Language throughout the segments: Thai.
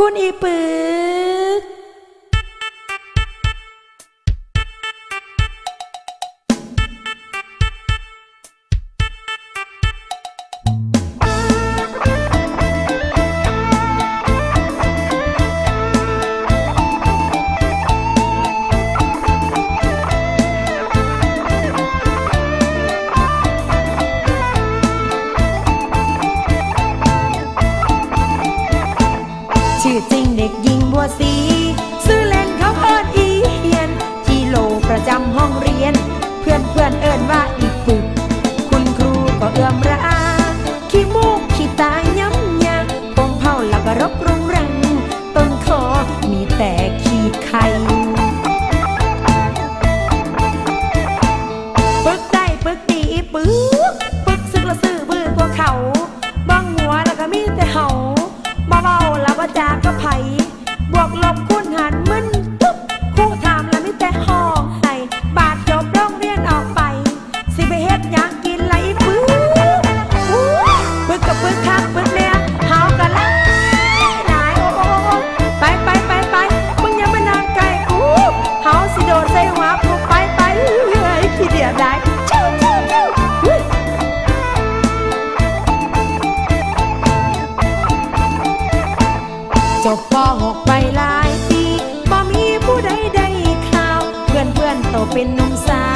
คุณอีปือ เอื้อมระอาขี้มูกขี้ตาย้ำยาผมเผาแล้วก็รบรุงรัง ต้นคอมีแต่ขี้ไข่ปึกได้ปึกดีปึกปึกซึกละซื่อบื้อกว่าเขาบ้างหัวแล้วก็มีแต่เห่าบ่เบาแล้วว่าจาก็ไผบวกลบคูณหารมึนตุ๊บคู่ถามแล้วมีแต่ห้องไห้บาทจบโรงเรียนออกไป สิไปเฮ็ดยัง ใส่หัวกูไปไปเรื่อยขี้เดียดได้ชิวชิวชิวเฮ้ยจบป .6 ไปหลายปีบ่มีผู้ใดได้ข่าว เพื่อนเพื่อนโตเป็นนุ่มสาว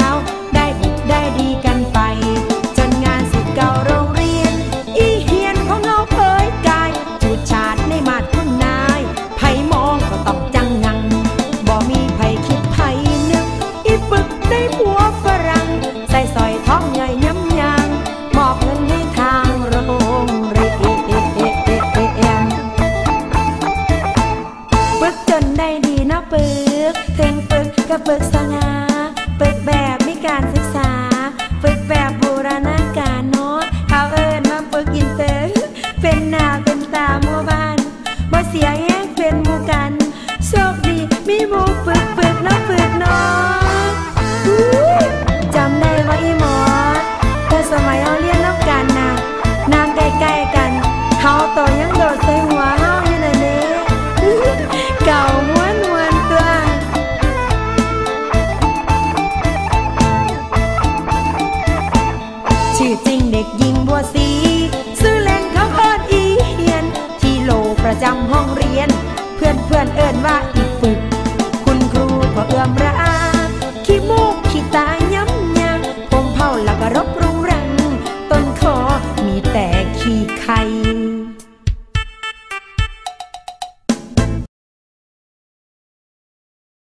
กก็ปึกสง่าปึกแบบมีการศึกษาปึกแบบบูรณาการเนาะเขาเอิญมาปึกอินเตอร์เป็นหน้าเป็นตาหมู่บ้านบ่เสียแห้งเป็นหมู่กันโชคดีมีหมู่ปึก อนเอินว่าอีฝุก คุณครูก็เอื้อมระอาขี้มูกขี้ตาย้ำยางผมเผาแล้วก็รบรุงรัง ต้นคอมีแต่ขี้ไข่